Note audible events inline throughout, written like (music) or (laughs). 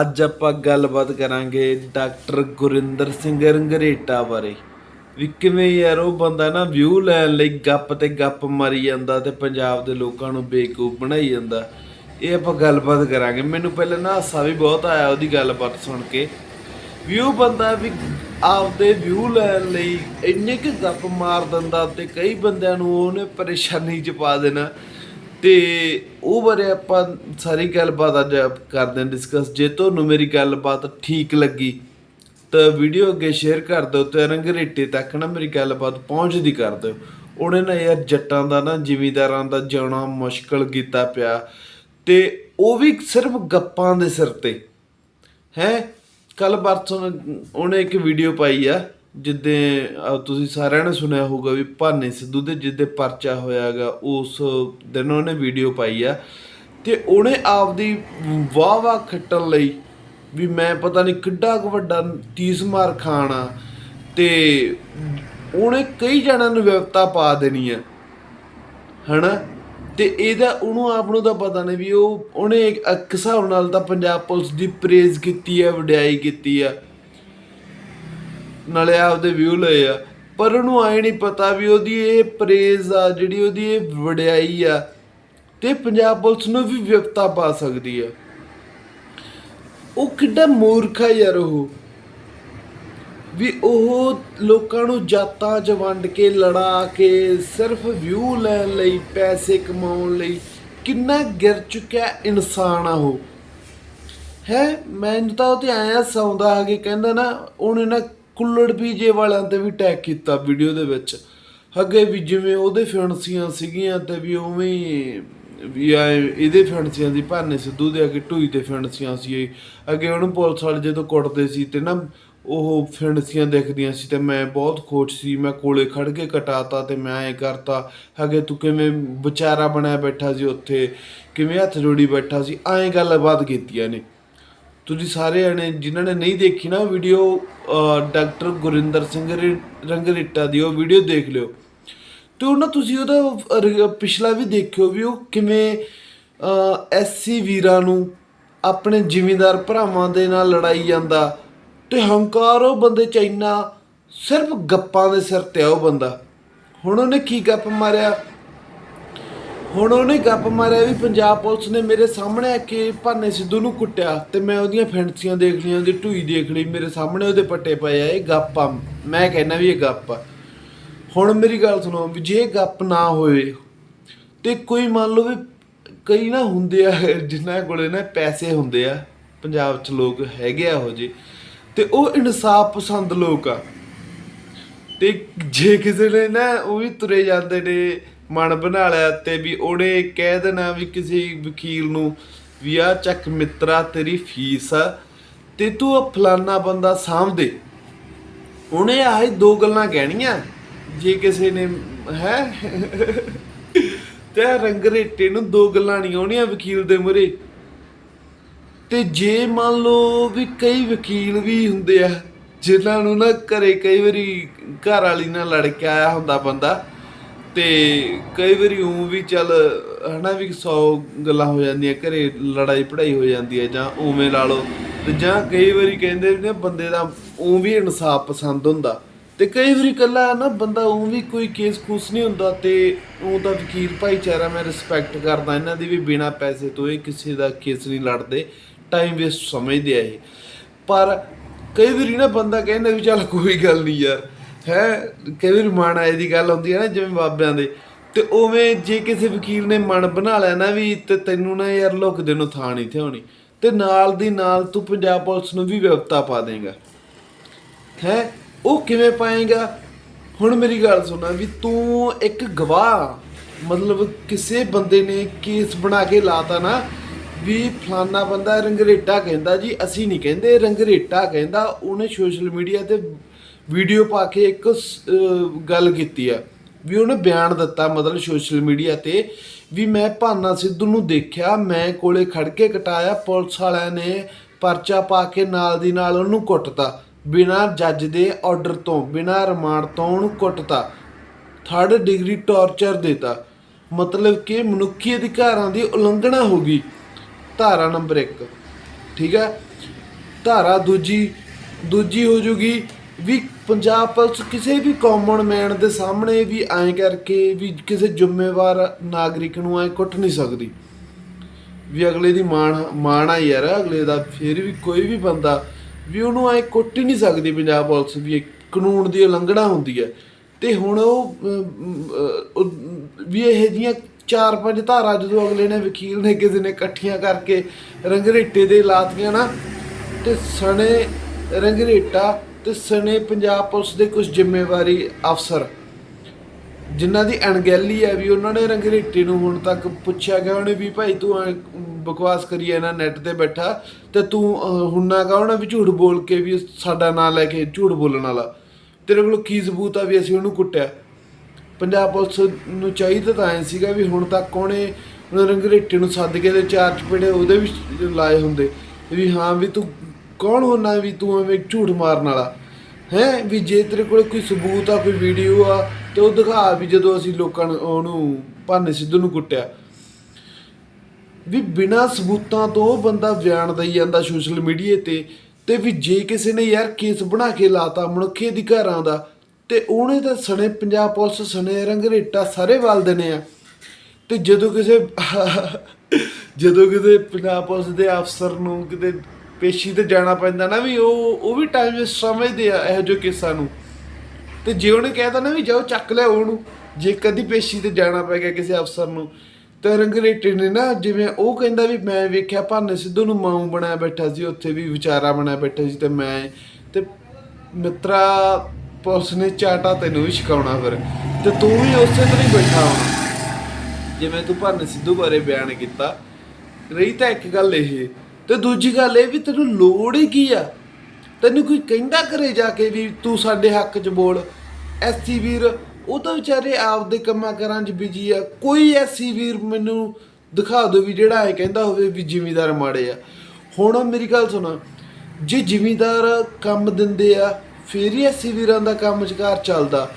ਅੱਜ ਆਪਾਂ ਗੱਲਬਾਤ ਕਰਾਂਗੇ ਡਾਕਟਰ ਗੁਰਿੰਦਰ ਸਿੰਘ ਰੰਗਰੇਟਾ ਬਾਰੇ। ਵੀ ਕਿਵੇਂ ਯਾਰ ਉਹ ਬੰਦਾ ਨਾ ਵਿਊ ਲੈਣ ਲਈ ਗੱਪ ਤੇ ਗੱਪ ਮਾਰੀ ਜਾਂਦਾ ਤੇ ਪੰਜਾਬ ਦੇ ਲੋਕਾਂ ਨੂੰ ਬੇਕੂਫ ਬਣਾਈ ਜਾਂਦਾ। ਇਹ ਆਪਾਂ ਗੱਲਬਾਤ ਕਰਾਂਗੇ। ਮੈਨੂੰ ਪਹਿਲਾਂ ਨਾ ਹਾਸਾ ਵੀ ਬਹੁਤ ਆਇਆ ਉਹਦੀ ਗੱਲਬਾਤ ਸੁਣ ਕੇ। ਵਿਊ ਬੰਦਾ ਵੀ ਆਪਦੇ ਵਿਊ ਲੈਣ ਲਈ ਇੰਨੇ ਕਿ ਗੱਪ ਮਾਰ ਦਿੰਦਾ ਤੇ ਕਈ ਬੰਦਿਆਂ ਨੂੰ ਉਹਨੇ ਪਰੇਸ਼ਾਨੀ ਚ ਪਾ ਦੇਣਾ। ਤੇ ਉਹ ਬਾਰੇ ਆਪਾਂ ਸਾਰੀ ਗੱਲਬਾਤ ਅੱਜ ਕਰਦੇ ਹਾਂ ਡਿਸਕਸ ਜੇ ਤੁਹਾਨੂੰ ਮੇਰੀ ਗੱਲਬਾਤ ਠੀਕ ਲੱਗੀ, ਤਾਂ ਵੀਡੀਓ ਅੱਗੇ ਸ਼ੇਅਰ ਕਰ ਦਿਓ ਤੇ ਰੰਗਰੇਟੇ ਤੱਕ ਨਾ ਮੇਰੀ ਗੱਲਬਾਤ ਪਹੁੰਚਦੀ ਕਰ ਦਿਓ। ਉਹਨੇ ਨਾ ਯਾਰ ਜੱਟਾਂ ਦਾ ਨਾ, ਜ਼ਿਮੀਦਾਰਾਂ ਦਾ ਜਿਉਣਾ ਮੁਸ਼ਕਲ ਕੀਤਾ ਪਿਆ ਤੇ ਉਹ ਵੀ ਸਿਰਫ ਗੱਪਾਂ ਦੇ ਸਿਰ ਤੇ। ਹੈ? ਕੱਲ ਪਰਸੋਂ ਉਹਨੇ ਇੱਕ ਵੀਡੀਓ ਪਾਈ ਆ। ਜਿੱਦੇ ਤੁਸੀਂ ਸਾਰਿਆਂ ਨੇ ਸੁਣਿਆ ਹੋਊਗਾ ਵੀ ਭਾਨੇ ਸਿੱਧੂ ਦੇ ਜਿੱਦੇ ਪਰਚਾ ਹੋਇਆਗਾ ਉਸ ਦਿਨ ਉਹਨੇ ਵੀਡੀਓ ਪਾਈ ਆ। ਤੇ ਉਹਨੇ ਆਪਦੀ ਵਾਹ ਵਾਹ ਖੱਟਣ ਲਈ ਵੀ ਮੈਂ ਪਤਾ ਨਹੀਂ ਕਿੱਡਾ ਕੁ ਵੱਡਾ ਤੀਸ ਮਾਰ ਖਾਣਾ ਤੇ ਉਹਨੇ ਕਈ ਜਣਾਂ ਨੂੰ ਵਿਵਤਾ ਪਾ ਦੇਣੀ ਆ, ਹਨਾ? ਤੇ ਇਹਦਾ, ਉਹਨੂੰ ਆਪ ਨੂੰ ਤਾਂ ਪਤਾ ਨਹੀਂ ਵੀ ਉਹ, ਉਹਨੇ ਇੱਕ ਹਿਸਾਬ ਨਾਲ ਤਾਂ ਪੰਜਾਬ ਪੁਲਿਸ ਦੀ ਪ੍ਰੇਜ਼ ਕੀਤੀ ਹੈ ਵਡਿਆਈ ਕੀਤੀ ਆ। ਨਾਲੇ ਆਪਦੇ ਵਿਊ ਲਏ ਆ। ਪਰ ਉਹਨੂੰ ਆਏ ਨਹੀਂ ਪਤਾ ਵੀ ਉਹਦੀ ਇਹ ਪ੍ਰੇਜ਼ ਆ, ਜਿਹੜੀ ਉਹਦੀ ਇਹ ਵਡਿਆਈ ਆ, ਤੇ ਪੰਜਾਬ ਪੁਲਿਸ ਨੂੰ ਵੀ ਵਿਪਤਾ ਪਾ ਸਕਦੀ ਆ। ਉਹ ਕਿੱਡਾ ਮੂਰਖ ਆ ਯਾਰ ਉਹ। ਵੀ ਉਹ ਲੋਕਾਂ ਨੂੰ ਜਾਤਾਂ 'ਚ ਵੰਡ ਕੇ, ਲੜਾ ਕੇ, ਸਿਰਫ ਵਿਊ ਲੈਣ ਲਈ, ਪੈਸੇ ਕਮਾਉਣ ਲਈ ਕਿੰਨਾ ਗਿਰ ਚੁੱਕਿਆ ਇਨਸਾਨ ਆ ਉਹ। ਹੈ? ਮੈਨੂੰ ਤਾਂ ਉਹ ਤੇ ਆਇਆ ਸੌਂਦਾ ਆ ਕੇ ਕਹਿੰਦਾ ਨਾ, ਉਹਨੇ ਨਾ ਕੁੱਲੜ ਪੀਜੇ ਵਾਲਿਆਂ ਤੇ ਵੀ ਟੈਗ ਕੀਤਾ ਵੀਡੀਓ ਦੇ ਵਿੱਚ। ਅੱਗੇ ਵੀ ਜਿਵੇਂ ਉਹਦੇ ਫੈਂਸੀਆਂ ਸੀਗੀਆਂ ਤੇ ਵੀ ਉਵੇਂ ਹੀ, ਵੀ ਆ ਇਹਦੇ ਫੈਂਸੀਆਂ ਦੀ ਭਾਨੇ ਸਿੱਧੂ ਦੇ ਅੱਗੇ ਢੂਈ ਤੇ ਫੈਂਸੀਆਂ ਸੀ ਅੱਗੇ ਉਹਨੂੰ ਪੁਲਿਸ ਵਾਲੇ ਜਦੋਂ ਕੁੱਟਦੇ ਸੀ ਤੇ ਨਾ ਉਹ ਫੈਂਸੀਆਂ ਦੇਖਦੀਆਂ ਸੀ ਤੇ ਮੈਂ ਬਹੁਤ ਖੁਸ਼ ਸੀ, ਮੈਂ ਕੋਲੇ ਖੜ ਕੇ ਕਟਾਤਾ ਤੇ ਮੈਂ ਐ ਕਰਤਾ, ਅੱਗੇ ਤੂੰ ਕਿਵੇਂ ਵਿਚਾਰਾ ਬਣਿਆ ਬੈਠਾ ਸੀ ਉੱਥੇ, ਕਿਵੇਂ ਹੱਥ ਜੋੜੀ ਬੈਠਾ ਸੀ, ਐਂ ਗੱਲਬਾਤ ਕੀਤੀਆਂ ਨੇ। ਤੁਸੀਂ ਸਾਰੇ ਜਣੇ ਜਿਨ੍ਹਾਂ ਨੇ ਨਹੀਂ ਦੇਖੀ ਨਾ ਵੀਡੀਓ ਡਾਕਟਰ ਗੁਰਿੰਦਰ ਸਿੰਘ ਰੇ- ਰੰਗਰੇਟਾ ਦੀ ਉਹ ਵੀਡੀਓ ਦੇਖ ਲਿਓ। ਤੇ ਉਹ ਨਾ ਤੁਸੀਂ ਉਹਦਾ ਪਿਛਲਾ ਵੀ ਦੇਖਿਓ ਵੀ ਉਹ ਕਿਵੇਂ ਐਸਸੀ ਵੀਰਾਂ ਨੂੰ ਆਪਣੇ ਜ਼ਿਮੀਂਦਾਰ ਭਰਾਵਾਂ ਦੇ ਨਾਲ ਲੜਾਈ ਜਾਂਦਾ ਤੇ ਹੰਕਾਰ ਉਹ ਬੰਦੇ ਚ ਇੰਨਾ ਸਿਰਫ ਗੱਪਾਂ ਦੇ ਸਿਰ ਤੇ ਆ ਉਹ ਬੰਦਾ। ਹੁਣ ਉਹਨੇ ਕੀ ਗੱਪ ਮਾਰਿਆ? ਹੁਣ ਉਹਨੇ ਗੱਪ ਮਾਰਿਆ ਵੀ ਪੰਜਾਬ ਪੁਲਿਸ ਨੇ ਮੇਰੇ ਸਾਹਮਣੇ ਆ ਕੇ ਭਾਨੇ ਸਿੱਧੂ ਨੂੰ ਕੁੱਟਿਆ ਤੇ ਮੈਂ ਉਹਦੀਆਂ ਫੈਂਸੀਆਂ ਦੇਖ ਲਈਆਂ, ਉਹਦੀ ਢੂਈ ਦੇਖ ਲਈ, ਮੇਰੇ ਸਾਹਮਣੇ ਉਹਦੇ ਪੱਟੇ ਪਏ ਆ, ਇਹ ਗੱਪ ਆ। ਮੈਂ ਕਹਿੰਦਾ ਵੀ ਇਹ ਗੱਪ ਆ। ਹੁਣ ਮੇਰੀ ਗੱਲ ਸੁਣੋ, ਵੀ ਜੇ ਗੱਪ ਨਾ ਹੋਏ ਤੇ ਕੋਈ ਮੰਨ ਲਓ ਵੀ ਕਈ ਨਾ ਹੁੰਦੇ ਆ, ਜਿਨ੍ਹਾਂ ਕੋਲੇ ਨਾ ਪੈਸੇ ਹੁੰਦੇ ਆ, ਪੰਜਾਬ 'ਚ ਲੋਕ ਹੈਗੇ ਆ ਉਹ ਜੇ ਤੇ ਉਹ ਇਨਸਾਫ ਪਸੰਦ ਲੋਕ ਆ। ਤੇ ਜੇ ਕਿਸੇ ਨੇ ਨਾ ਉਹ ਵੀ ਤੁਰੇ ਜਾਂਦੇ ਨੇ ਮਨ ਬਣਾ ਲਿਆ ਤੇ ਵੀ ਉਹਨੇ ਕਹਿ ਦੇਣਾ ਵੀ ਕਿਸੇ ਵਕੀਲ ਨੂੰ ਵੀ ਆ ਚੱਕ ਮਿੱਤਰਾ, ਤੇਰੀ ਫੀਸ ਆ ਤੇ ਤੂੰ ਉਹ ਫਲਾਨਾ ਬੰਦਾ ਸਾਂਭਦੇ ਉਹਨੇ ਆਹੀ ਦੋ ਗੱਲਾਂ ਕਹਿਣੀਆਂ, ਜੇ ਕਿਸੇ ਨੇ, ਹੈ? ਤੇ ਰੰਗਰੇਟੇ ਨੂੰ ਦੋ ਗੱਲਾਂ ਨਹੀਂ ਆਉਣੀਆਂ ਵਕੀਲ ਦੇ ਮੂਹਰੇ। ਤੇ ਜੇ ਮੰਨ ਲਓ ਵੀ ਕਈ ਵਕੀਲ ਵੀ ਹੁੰਦੇ ਆ, ਜਿਨ੍ਹਾਂ ਨੂੰ ਨਾ ਘਰੇ ਕਈ ਵਾਰੀ ਘਰ ਵਾਲੀ ਨਾਲ ਲੜ ਕੇ ਆਇਆ ਹੁੰਦਾ ਬੰਦਾ ਤੇ ਕਈ ਵਾਰੀ ਉਹ ਵੀ ਚੱਲ, ਹਨਾ ਵੀ 100 ਗੱਲਾਂ ਹੋ ਜਾਂਦੀਆਂ, ਘਰੇ ਲੜਾਈ ਪੜਾਈ ਹੋ ਜਾਂਦੀ ਹੈ ਜਾਂ ਉਵੇਂ ਲਾ ਲਓ। ਤੇ ਜਾਂ ਕਈ ਵਾਰੀ ਕਹਿੰਦੇ ਨੇ ਬੰਦੇ ਦਾ ਉਹ ਵੀ ਇਨਸਾਫ ਪਸੰਦ ਹੁੰਦਾ। ਤੇ ਕਈ ਵਾਰੀ ਕੱਲਾ ਨਾ ਬੰਦਾ ਉਹ ਵੀ ਕੋਈ ਕੇਸ ਕੂਸ ਨਹੀਂ ਹੁੰਦਾ ਤੇ ਉਹ ਤਾਂ ਵਕੀਲ ਭਾਈਚਾਰਾ ਮੈਂ ਰਿਸਪੈਕਟ ਕਰਦਾ, ਇਹਨਾਂ ਦੀ ਵੀ ਬਿਨਾ ਪੈਸੇ ਤੋਂ ਇਹ ਕਿਸੇ ਦਾ ਕੇਸ ਨਹੀਂ ਲੜਦੇ ਟਾਈਮ ਵੇਸਟ ਸਮਝਦੇ ਆ ਇਹ। ਪਰ ਕਈ ਵਾਰੀ ਨਾ ਬੰਦਾ ਕਹਿੰਦਾ ਵੀ ਚੱਲ ਕੋਈ ਗੱਲ ਨਹੀਂ ਯਾਰ। ਹੈ, ਕਈ ਵਾਰੀ ਮਨ ਆਏ ਦੀ ਗੱਲ ਹੁੰਦੀ ਹੈ ਨਾ, ਜਿਵੇਂ ਬਾਬਿਆਂ ਦੇ। ਤੇ ਉਵੇਂ ਜੇ ਕਿਸੇ ਵਕੀਲ ਨੇ ਮਨ ਬਣਾ ਲਿਆ ਨਾ ਵੀ, ਤੇ ਤੈਨੂੰ ਨਾ ਯਾਰ ਲੁਕਦੇ ਨੂੰ ਥਾਂ ਨਹੀਂ ਥਿਆਉਣੀ। ਤੇ ਨਾਲ ਦੀ ਨਾਲ ਤੂੰ ਪੰਜਾਬ ਪੁਲਿਸ ਨੂੰ ਵੀ ਵਿਵਤਾ ਪਾ ਦੇਗਾ। ਹੈ, ਉਹ ਕਿਵੇਂ ਪਾਏਗਾ? ਹੁਣ ਮੇਰੀ ਗੱਲ ਸੁਣਾ ਵੀ ਤੂੰ ਇੱਕ ਗਵਾਹ, ਮਤਲਬ ਕਿਸੇ ਬੰਦੇ ਨੇ ਕੇਸ ਬਣਾ ਕੇ ਲਾਤਾ ਨਾ, ਵੀ ਫਲਾਨਾ ਬੰਦਾ ਰੰਗਰੇਟਾ ਕਹਿੰਦਾ ਜੀ, ਅਸੀਂ ਨਹੀਂ ਕਹਿੰਦੇ, ਰੰਗਰੇਟਾ ਕਹਿੰਦਾ, ਉਹਨੇ ਸੋਸ਼ਲ ਮੀਡੀਆ ਤੇ ਵੀਡੀਓ ਪਾ ਕੇ ਇੱਕ ਗੱਲ ਕੀਤੀ ਆ, ਵੀ ਉਹਨੇ ਬਿਆਨ ਦਿੱਤਾ ਮਤਲਬ ਸੋਸ਼ਲ ਮੀਡੀਆ ਤੇ, ਵੀ ਮੈਂ ਭਾਨਾ ਸਿੱਧੂ ਨੂੰ ਦੇਖਿਆ, ਮੈਂ ਕੋਲੇ ਖੜ ਕੇ ਕਟਾਇਆ, ਪੁਲਿਸ ਵਾਲਿਆਂ ਨੇ ਪਰਚਾ ਪਾ ਕੇ ਨਾਲ ਦੀ ਨਾਲ ਉਹਨੂੰ ਕੁੱਟਤਾ, ਬਿਨਾਂ ਜੱਜ ਦੇ ਆਰਡਰ ਤੋਂ, ਬਿਨਾਂ ਰਿਮਾਂਡ ਤੋਂ ਉਹਨੂੰ ਕੁੱਟਤਾ ਥਰਡ ਡਿਗਰੀ ਟਾਰਚਰ ਦਿੱਤਾ, ਮਤਲਬ ਕਿ ਮਨੁੱਖੀ ਅਧਿਕਾਰਾਂ ਦੀ ਉਲੰਘਣਾ ਹੋ ਗਈ, ਧਾਰਾ ਨੰਬਰ 1 ਠੀਕ ਹੈ? ਧਾਰਾ ਦੂਜੀ ਦੂਜੀ ਹੋ ਜੂਗੀ ਵੀ ਪੰਜਾਬ ਪੁਲਿਸ ਕਿਸੇ ਵੀ ਕਾਮਨ ਮੈਨ ਦੇ ਸਾਹਮਣੇ ਵੀ ਐਂ ਕਰਕੇ ਵੀ ਕਿਸੇ ਜ਼ਿੰਮੇਵਾਰ ਨਾਗਰਿਕ ਨੂੰ ਐਂ ਕੁੱਟ ਨਹੀਂ ਸਕਦੀ। ਵੀ ਅਗਲੇ ਦੀ ਮਾਣ ਮਾਣ ਆ ਯਾਰ, ਅਗਲੇ ਦਾ ਫਿਰ ਵੀ ਕੋਈ ਵੀ ਬੰਦਾ ਵੀ ਉਹਨੂੰ ਐਂ ਕੁੱਟ ਹੀ ਨਹੀਂ ਸਕਦੀ ਪੰਜਾਬ ਪੁਲਿਸ ਵੀ ਇਹ ਕਾਨੂੰਨ ਦੀ ਉਲੰਘਣਾ ਹੁੰਦੀ ਹੈ। ਤੇ ਹੁਣ ਉਹ ਉਹ ਵੀ ਇਹ ਜੀਆਂ ਚਾਰ ਪੰਜ ਧਾਰਾ ਜਦੋਂ ਅਗਲੇ ਨੇ ਵਕੀਲ ਨੇ ਕਿਸੇ ਨੇ ਇਕੱਠੀਆਂ ਕਰਕੇ ਰੰਗਰੇਟੇ ਦੇ ਲਾਤੀਆਂ ਨਾ, ਤੇ ਸਣੇ ਰੰਗਰੇਟਾ ਤੇ ਸਣੇ ਪੰਜਾਬ ਪੁਲਿਸ ਦੇ ਕੁਝ ਜ਼ਿੰਮੇਵਾਰੀ ਅਫਸਰ ਜਿਨ੍ਹਾਂ ਦੀ ਅਣਗਹਿਲੀ ਹੈ ਵੀ ਉਹਨਾਂ ਨੇ ਰੰਗਰੇਟੀ ਨੂੰ ਹੁਣ ਤੱਕ ਪੁੱਛਿਆ ਗਿਆ ਉਹਨੇ ਵੀ ਭਾਈ ਤੂੰ ਬਕਵਾਸ ਕਰੀ ਇਹਨਾਂ ਨੈਟ ਤੇ ਬੈਠਾ ਤੇ ਤੂੰ ਅਹ, ਹੁਣ ਨਾ ਕਹਣਾ ਵੀ ਝੂਠ ਬੋਲ ਕੇ ਵੀ ਸਾਡਾ ਨਾਂ ਲੈ ਕੇ ਝੂਠ ਬੋਲਣ ਵਾਲਾ। ਤੇਰੇ ਕੋਲ ਕੀ ਸਬੂਤ ਆ ਵੀ ਅਸੀਂ ਉਹਨੂੰ ਕੁੱਟਿਆ? ਪੰਜਾਬ ਪੁਲਿਸ ਨੂੰ ਚਾਹੀਦਾ ਤਾਂ ਐ ਸੀਗਾ ਵੀ ਹੁਣ ਤੱਕ ਉਹਨੇ ਉਹਨਾਂ ਰੰਗਰੇਟੇ ਨੂੰ ਸੱਦ ਕੇ ਤੇ ਚਾਰ ਚਪੇੜੇ ਉਹਦੇ ਵੀ ਲਾਏ ਹੁੰਦੇ ਵੀ ਹਾਂ ਵੀ ਤੂੰ ਕੌਣ ਹੋਣਾ ਵੀ ਤੂੰ ਐਵੇਂ ਝੂਠ ਮਾਰਨ ਵਾਲਾ? ਹੈ? ਵੀ ਜੇ ਤੇਰੇ ਕੋਲ ਕੋਈ ਸਬੂਤ ਆ, ਕੋਈ ਵੀਡੀਓ ਆ, ਤੇ ਉਹ ਦਿਖਾ ਵੀ ਜਦੋਂ ਅਸੀਂ ਲੋਕਾਂ ਨੂੰ, ਉਹਨੂੰ ਭਾਨੇ ਸਿੱਧੂ ਨੂੰ ਕੁੱਟਿਆ। ਵੀ ਬਿਨਾਂ ਸਬੂਤਾਂ ਤੋਂ ਉਹ ਬੰਦਾ ਬਿਆਨ ਦਈ ਜਾਂਦਾ ਸੋਸ਼ਲ ਮੀਡੀਆ ਤੇ ਤੇ ਵੀ ਜੇ ਕਿਸੇ ਨੇ ਯਾਰ ਕੇਸ ਬਣਾ ਕੇ ਲਾਤਾ ਮਨੁੱਖੀ ਅਧਿਕਾਰਾਂ ਦਾ, ਤੇ ਉਹਨੇ ਤਾਂ ਸਣੇ ਪੰਜਾਬ ਪੁਲਿਸ, ਸਣੇ ਰੰਗਰੇਟਾ ਸਾਰੇ ਵੱਲ ਦੇਣੇ ਆ। ਤੇ ਜਦੋਂ ਕਿਸੇ, ਜਦੋਂ ਕਿਤੇ ਪੰਜਾਬ ਪੁਲਿਸ ਦੇ ਅਫਸਰ ਨੂੰ ਕਿਤੇ ਪੇਸ਼ੀ ਤੇ ਜਾਣਾ ਪੈਂਦਾ ਨਾ ਵੀ ਉਹ ਉਹ ਵੀ ਟਾਈਮ ਵੇਸਟ ਸਮਝਦੇ ਆ ਇਹੋ ਜਿਹੇ ਕੇਸਾਂ ਨੂੰ। ਤੇ ਜੇ ਉਹਨੇ ਕਹਿਤਾ ਨਾ ਵੀ ਜਾਓ ਚੱਕ ਲਿਆ ਉਹਨੂੰ, ਜੇ ਕਦੀ ਪੇਸ਼ੀ ਤੇ ਜਾਣਾ ਪੈ ਗਿਆ ਕਿਸੇ ਅਫਸਰ ਨੂੰ, ਤੇ ਰੰਗਰੇਟੇ ਨੇ ਨਾ ਜਿਵੇਂ ਉਹ ਕਹਿੰਦਾ ਵੀ ਮੈਂ ਵੇਖਿਆ ਭਾਨੇ ਸਿੱਧੂ ਨੂੰ ਮਾਊ ਬਣਾਇਆ ਬੈਠਾ ਸੀ, ਉੱਥੇ ਵੀ ਵਿਚਾਰਾ ਬਣਾਇਆ ਬੈਠਾ ਸੀ ਤੇ ਮੈਂ, ਤੇ ਮਿੱਤਰਾ ਪੁਲਿਸ ਨੇ ਚਾਟਾ ਤੈਨੂੰ ਵੀ ਛਕਾਉਣਾ ਫਿਰ, ਤੇ ਤੂੰ ਵੀ ਉਸੇ ਤਰ੍ਹਾਂ ਹੀ ਬੈਠਾ ਹੋਣਾ। ਜਿਵੇਂ ਤੂੰ ਭਾਨੇ ਸਿੱਧੂ ਬਾਰੇ ਬਿਆਨ ਕੀਤਾ, ਰਹੀ ਤਾਂ ਇੱਕ ਗੱਲ ਇਹ ਤੇ ਦੂਜੀ ਗੱਲ ਇਹ ਵੀ ਤੈਨੂੰ ਲੋੜ ਹੀ ਕੀ ਆ? ਤੈਨੂੰ ਕੋਈ ਕਹਿੰਦਾ ਘਰੇ ਜਾ ਕੇ ਵੀ ਤੂੰ ਸਾਡੇ ਹੱਕ 'ਚ ਬੋਲ। ਐਸੀ ਵੀਰ, ਉਹ ਤਾਂ ਵਿਚਾਰੇ ਆਪਦੇ ਕੰਮਾਂ ਕਾਰਾਂ 'ਚ ਬਿਜ਼ੀ ਆ। ਕੋਈ ਐਸੀ ਵੀਰ ਮੈਨੂੰ ਦਿਖਾ ਦਿਓ ਵੀ ਜਿਹੜਾ ਇਹ ਕਹਿੰਦਾ ਹੋਵੇ ਵੀ ਜ਼ਿਮੀਦਾਰ ਮਾੜੇ ਆ। ਹੁਣ ਮੇਰੀ ਗੱਲ ਸੁਣਾ, ਜੇ ਜ਼ਿਮੀਦਾਰ ਕੰਮ ਦਿੰਦੇ ਆ, ਫੇਰ ਹੀ ਐਸੀ ਵੀਰਾਂ ਦਾ ਕੰਮ ਚਕਾਰ ਚੱਲਦਾ।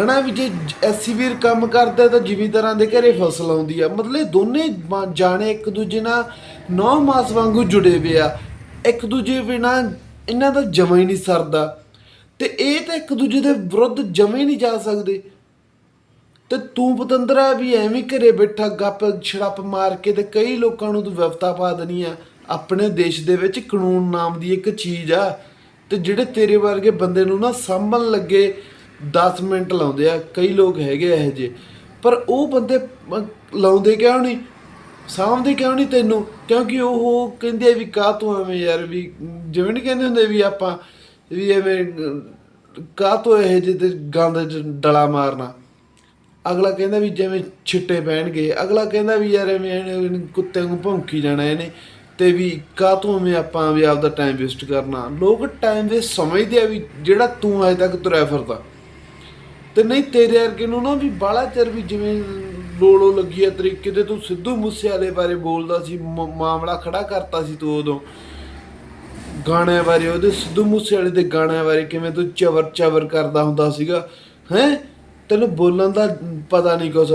ਹਨਾ ਵੀ ਜੇ ਐਸੀ ਵੀਰ ਕੰਮ ਕਰਦਾ ਤਾਂ ਜ਼ਿਮੀਦਾਰਾਂ ਦੇ ਘਰੇ ਫਸਲ ਆਉਂਦੀ ਆ। ਮਤਲਬ ਇਹ ਦੋਨੇ ਜਾਣੇ ਇੱਕ ਦੂਜੇ ਨਾਲ ਨੌ ਮਾਸ ਵਾਂਗੂ ਜੁੜੇ ਹੋਏ ਆ। ਇੱਕ ਦੂਜੇ ਬਿਨਾ ਇਹਨਾਂ ਦਾ ਜਮਾ ਹੀ ਨਹੀਂ ਸਰਦਾ। ਤੇ ਇਹ ਤਾਂ ਇੱਕ ਦੂਜੇ ਦੇ ਵਿਰੁੱਧ ਜਮੇ ਨਹੀਂ ਜਾ ਸਕਦੇ। ਤੇ ਤੂੰ ਪਤੰਦਰਾ ਵੀ ਐਵੇਂ ਘਰੇ ਬੈਠਾ ਗੱਪ ਛੜਪ ਮਾਰ ਕੇ ਤੇ ਕਈ ਲੋਕਾਂ ਨੂੰ ਤੂੰ ਵਿਵਤਾ ਪਾ ਦੇਣੀ ਆ। ਆਪਣੇ ਦੇਸ਼ ਦੇ ਵਿੱਚ ਕਾਨੂੰਨ ਨਾਮ ਦੀ ਇੱਕ ਚੀਜ਼ ਆ। ਤੇ ਜਿਹੜੇ ਤੇਰੇ ਵਰਗੇ ਬੰਦੇ ਨੂੰ ਨਾ ਸਾਂਭਣ ਲੱਗੇ 10 ਮਿੰਟ ਲਾਉਂਦੇ ਆ, ਕਈ ਲੋਕ ਹੈਗੇ ਇਹੋ ਜਿਹੇ, ਪਰ ਉਹ ਬੰਦੇ ਲਾਉਂਦੇ ਕਿਉਂ ਨਹੀਂ? ਸਾਂਭਦੇ ਕਿਉਂ ਨਹੀਂ ਤੈਨੂੰ? ਕਿਉਂਕਿ ਉਹ ਕਹਿੰਦੇ ਆ ਵੀ ਕਾਹ ਤੂੰ ਐਵੇਂ ਯਾਰ ਵੀ ਜਿਵੇਂ ਨਹੀਂ ਕਹਿੰਦੇ ਹੁੰਦੇ ਵੀ ਆਪਾਂ ਵੀ ਐਵੇਂ, ਕਾਹ ਤੋਂ ਇਹ ਜਿਹੇ ਤੇ ਗੰਦ 'ਚ ਡਲਾ ਮਾਰਨਾ? ਅਗਲਾ ਕਹਿੰਦਾ ਵੀ ਜਿਵੇਂ ਛਿੱਟੇ ਪੈਣਗੇ, ਅਗਲਾ ਕਹਿੰਦਾ ਵੀ ਯਾਰ ਐਵੇਂ ਇਹਨੇ ਕੁੱਤੇ ਨੂੰ ਭੌਂਕੀ ਜਾਣਾ ਇਹਨੇ, ਤੇ ਵੀ ਕਾਹ ਤੋਂ ਐਵੇਂ ਆਪਾਂ ਵੀ ਆਪਦਾ ਟਾਈਮ ਵੇਸਟ ਕਰਨਾ? ਲੋਕ ਟਾਈਮ ਵੇਸਟ ਸਮਝਦੇ ਆ ਵੀ ਜਿਹੜਾ ਤੂੰ ਅਜੇ ਤੱਕ ਤੁਰਿਆ ਫਿਰਦਾ। ਤੇ ਨਹੀਂ, ਤੇਰੇ ਵਰਗੇ ਨੂੰ ਨਾ ਵੀ ਬਾਲਾ ਚਿਰ ਵੀ ਜਿਵੇਂ ਲੋੜੋ ਲੱਗੀ ਆ ਤਰੀਕੇ ਤੇ, ਤੂੰ ਸਿੱਧੂ ਮੂਸੇਵਾਲੇ ਬਾਰੇ ਬੋਲਦਾ ਸੀ ਮਾਮਲਾ ਖੜਾ ਕਰਤਾ ਸੀ ਤੂੰ ਉਦੋਂ। ਗਾਣਿਆਂ ਬਾਰੇ, ਉਹਦੇ ਸਿੱਧੂ ਮੂਸੇਵਾਲੇ ਦੇ ਗਾਣਿਆਂ ਬਾਰੇ ਕਿਵੇਂ ਤੂੰ ਚਵਰ ਚਵਰ ਕਰਦਾ ਹੁੰਦਾ ਸੀਗਾ, ਹੈ? ਤੈਨੂੰ ਬੋਲਣ ਦਾ ਪਤਾ ਨਹੀਂ ਕੁਛ।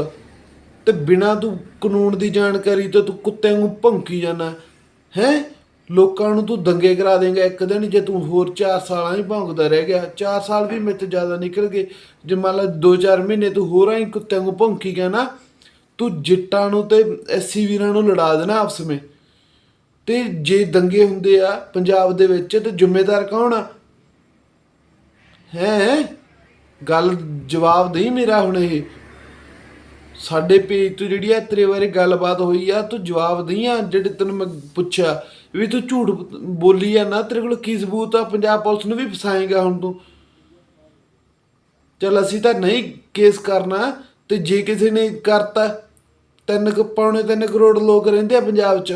ਤੇ ਬਿਨਾ ਤੂੰ ਕਾਨੂੰਨ ਦੀ ਜਾਣਕਾਰੀ ਤੋਂ ਤੂੰ ਕੁੱਤੇ ਨੂੰ ਭੌਂਕੀ ਜਾਂਦਾ, ਹੈ? ਲੋਕਾਂ ਨੂੰ ਤੂੰ ਦੰਗੇ ਕਰਾ ਦੇਂਗਾ, ਇੱਕ ਦਿਨ ਜੇ ਤੂੰ ਹੋਰ 4 ਸਾਲਾਂ ਹੀ ਭੌਂਕਦਾ ਰਹਿ ਗਿਆ 4 ਸਾਲ ਵੀ ਮੇਰੇ ਤੋਂ ਜ਼ਿਆਦਾ ਨਿਕਲ ਗਏ। ਜੇ ਮੰਨ ਲਾ 2-4 ਮਹੀਨੇ ਤੂੰ ਹੋਰਾਂ ਹੀ ਕੁੱਤਿਆਂ ਨੂੰ ਭੌਂਕੀ ਗਿਆ ਨਾ, ਤੂੰ ਜਿੱਟਾਂ ਨੂੰ ਤੇ ਐਸੀ ਵੀਰਾਂ ਨੂੰ ਲੜਾ ਦੇਣਾ ਆਪਸ ਵਿੱਚ। ਤੇ ਜੇ ਦੰਗੇ ਹੁੰਦੇ ਆ ਪੰਜਾਬ ਦੇ ਵਿੱਚ, ਤੇ ਜ਼ਿੰਮੇਦਾਰ ਕੌਣ ਆ? ਹੈ? ਗੱਲ ਜਵਾਬ ਨਹੀਂ ਮੇਰਾ ਹੁਣ ਇਹ। ਸਾਡੇ ਪੇਜ ਤੋਂ ਜਿਹੜੀ ਆ, ਤੇਰੇ ਬਾਰੇ ਗੱਲਬਾਤ ਹੋਈ ਆ, ਤੂੰ ਜਵਾਬ ਨਹੀਂ ਆ, ਜਿਹੜੇ ਤੈਨੂੰ ਮੈਂ ਪੁੱਛਿਆ। ਵੀ ਤੂੰ ਝੂਠ ਬੋਲੀ ਆ ਨਾ ਤੇਰੇ ਕੋਲ ਕੀ ਸਬੂਤ ਆ? ਪੰਜਾਬ ਪੁਲਿਸ ਨੂੰ ਵੀ ਫਸਾਏਗਾ ਹੁਣ ਤੂੰ। ਚਲ ਅਸੀਂ ਤਾਂ ਨਹੀਂ ਕੇਸ ਕਰਨਾ, ਤੇ ਜੇ ਕਿਸੇ ਨੇ ਕਰਤਾ, ਤਿੰਨ ਕੁ, ਪੌਣੇ ਤਿੰਨ ਕਰੋੜ ਲੋਕ ਰਹਿੰਦੇ ਆ ਪੰਜਾਬ 'ਚ।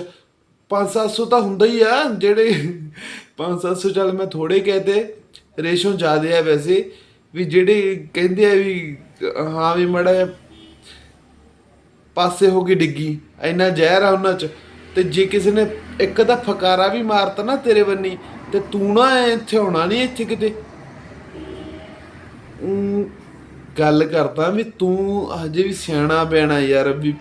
5-700 ਤਾਂ ਹੁੰਦਾ ਹੀ ਆ, ਜਿਹੜੇ 5-700 ਚੱਲ ਮੈਂ ਥੋੜੇ ਕਹਤੇ ਰੇਸ਼ੋ ਜ਼ਿਆਦੇ ਆ ਵੈਸੇ, ਵੀ ਜਿਹੜੇ ਕਹਿੰਦੇ ਆ ਵੀ, ਹਾਂ ਵੀ ਮੜਾ ਪਾਸੇ ਹੋ ਕੇ ਡਿੱਗੀ, ਇੰਨਾ ਜ਼ਹਿਰ ਆ ਉਹਨਾਂ 'ਚ। ਤੇ ਜੇ ਕਿਸੇ ਨੇ ਇੱਕ ਤਾਂ ਫਕਾਰਾ ਵੀ ਮਾਰਤਾ ਨਾ ਤੇਰੇ ਬੰਨੀ, ਤੇ ਤੂੰ ਨਾ ਇੱਥੇ ਹੋਣਾ ਨਹੀਂ ਇੱਥੇ ਕਿਤੇ। ਗੱਲ ਕਰਦਾ ਵੀ ਤੂੰ ਹਜੇ ਵੀ ਸਿਆਣਾ ਬਿਆਣਾ ਯਾਰ, ਵੀ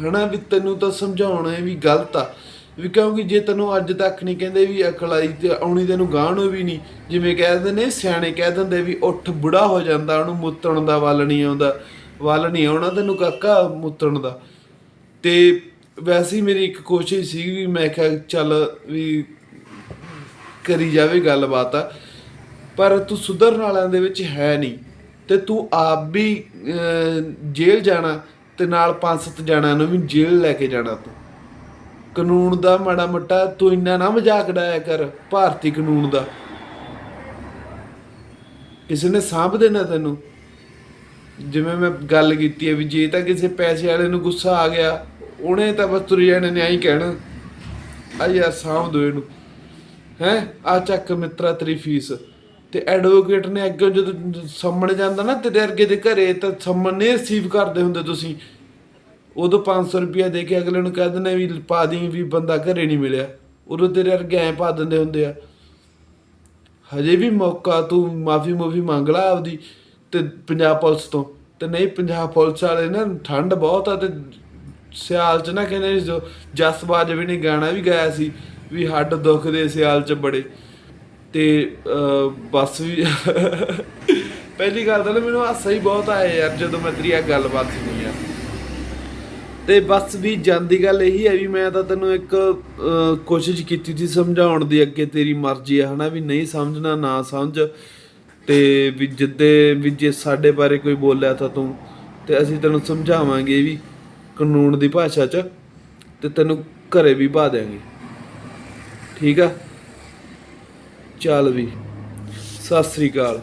ਹਨਾ, ਵੀ ਤੈਨੂੰ ਤਾਂ ਸਮਝਾਉਣਾ ਵੀ ਗਲਤ ਆ। ਵੀ ਕਿਉਂਕਿ ਜੇ ਤੈਨੂੰ ਅੱਜ ਤੱਕ ਨਹੀਂ ਕਹਿੰਦੇ ਵੀ ਅਕਲ ਆਈ ਤੇ ਆਉਣੀ ਤੈਨੂੰ ਗਾਹ ਵੀ ਨਹੀਂ ਜਿਵੇਂ ਕਹਿੰਦੇ ਨੇ ਸਿਆਣੇ ਕਹਿ ਦਿੰਦੇ ਵੀ ਉੱਠ ਬੁੜਾ ਹੋ ਜਾਂਦਾ, ਉਹਨੂੰ ਮੁੱਤਣ ਦਾ ਵੱਲ ਨਹੀਂ ਆਉਂਦਾ। ਵੱਲ ਨਹੀਂ ਆਉਣਾ ਤੈਨੂੰ ਕਾਕਾ ਮੁੱਤਣ ਦਾ। ਤੇ ਵੈਸੇ ਹੀ ਮੇਰੀ ਇੱਕ ਕੋਸ਼ਿਸ਼ ਸੀ ਵੀ ਮੈਂ ਕਿਹਾ ਚੱਲ ਵੀ ਕਰੀ ਜਾਵੇ ਗੱਲਬਾਤ। ਆ ਪਰ ਤੂੰ ਸੁਧਰਨ ਵਾਲਿਆਂ ਦੇ ਵਿੱਚ ਹੈ ਨਹੀਂ ਤੇ ਤੂੰ ਆਪ ਵੀ ਅਹ, ਜੇਲ੍ਹ ਜਾਣਾ ਤੇ ਨਾਲ ਪੰਜ ਸੱਤ ਜਾਣਾ ਨੂੰ ਵੀ ਜੇਲ੍ਹ ਲੈ ਕੇ ਜਾਣਾ ਤੂੰ। ਕਾਨੂੰਨ ਦਾ ਮਾੜਾ ਮੋਟਾ ਤੂੰ ਇੰਨਾ ਨਾ ਮਜ਼ਾਕ ਡਾਇਆ ਕਰ ਭਾਰਤੀ ਕਾਨੂੰਨ ਦਾ। ਕਿਸੇ ਨੇ ਸਾਂਭ ਦੇਣਾ ਤੈਨੂੰ? ਜਿਵੇਂ ਮੈਂ ਗੱਲ ਕੀਤੀ ਹੈ ਵੀ ਜੇ ਤਾਂ ਕਿਸੇ ਪੈਸੇ ਵਾਲੇ ਨੂੰ ਗੁੱਸਾ ਆ ਗਿਆ ਉਹਨੇ ਤਾਂ ਬਸ ਤੁਰ ਜਾਣੇ ਨੇ ਆਈ ਕਹਿਣਾ। ਆ ਯਾਰ ਸਾਂਭ ਦੋ ਇਹਨੂੰ। ਹੈ? ਆ ਚੱਕ ਮਿੱਤਰਾ ਤੇਰੀ ਫੀਸ। ਤੇ ਐਡਵੋਕੇਟ ਨੇ ਅੱਗੇ ਜਦੋਂ ਸਾਹਮਣੇ ਜਾਂਦਾ ਨਾ ਤੇਰੇ ਅਰਗੇ ਦੇ ਘਰੇ, ਤਾਂ ਸਾਹਮਣੇ ਰਿਸੀਵ ਕਰਦੇ ਹੁੰਦੇ ਤੁਸੀਂ। ਉਦੋਂ 500 ਰੁਪਿਆ ਦੇ ਕੇ ਅਗਲੇ ਨੂੰ ਕਹਿ ਦਿੰਦੇ ਵੀ ਪਾ ਦੀ ਵੀ ਬੰਦਾ ਘਰੇ ਨਹੀਂ ਮਿਲਿਆ। ਉਦੋਂ ਤੇਰੇ ਅਰਗੇ ਐ ਪਾ ਦਿੰਦੇ ਹੁੰਦੇ ਆ। ਹਜੇ ਵੀ ਮੌਕਾ ਤੂੰ ਮਾਫੀ ਮੂਫੀ ਮੰਗ ਲਾ ਆਪਦੀ, ਤੇ ਪੰਜਾਬ ਪੁਲਿਸ ਤੋਂ। ਤੇ ਨਹੀਂ, ਪੰਜਾਬ ਪੁਲਿਸ ਵਾਲੇ ਨਾ ਠੰਡ ਬਹੁਤ ਆ ਤੇ ਸਿਆਲ ਚ ਨਾ ਕਹਿੰਦੇ ਜੋ ਜਸਬਾਜ ਵੀ ਨੇ ਗਾਣਾ ਵੀ ਗਾਇਆ ਸੀ ਵੀ ਹੱਡ ਦੁਖਦੇ ਸਿਆਲ ਚ ਬੜੇ। ਤੇ ਅਹ, ਵੀ (laughs) ਪਹਿਲੀ ਗੱਲ ਤਾਂ ਮੈਨੂੰ ਹਾਸਾ ਹੀ ਬਹੁਤ ਆਇਆ ਯਾਰ ਜਦੋਂ ਮੈਂ ਤੇਰੀ ਆ ਗੱਲਬਾਤ ਸੁਣੀ ਯਾਰ ਤੇ ਬਸ ਵੀ ਜਾਂਦੀ ਗੱਲ ਇਹੀ ਹੈ ਵੀ ਮੈਂ ਤਾਂ ਤੈਨੂੰ ਇੱਕ ਕੋਸ਼ਿਸ਼ ਕੀਤੀ ਸੀ ਸਮਝਾਉਣ ਦੀ ਅੱਗੇ ਤੇਰੀ ਮਰਜ਼ੀ ਹੈ ਹਨਾ ਵੀ ਨਹੀਂ ਸਮਝਣਾ ਨਾ ਸਮਝ। ਤੇ ਵੀ ਜਿੱਦੇ ਵੀ ਜੇ ਸਾਡੇ ਬਾਰੇ ਕੋਈ ਬੋਲਿਆ ਤਾਂ ਤੂੰ ਤੇ ਅਸੀਂ ਤੈਨੂੰ ਸਮਝਾਵਾਂਗੇ ਵੀ। ਕਾਨੂੰਨ ਦੀ ਭਾਸ਼ਾ 'ਚ ਤੇ ਤੈਨੂੰ ਘਰੇ ਵੀ ਪਾ ਦੇਾਂਗੇ ਠੀਕ ਆ? ਚੱਲ ਵੀ। ਸਤਿ ਸ੍ਰੀ ਅਕਾਲ।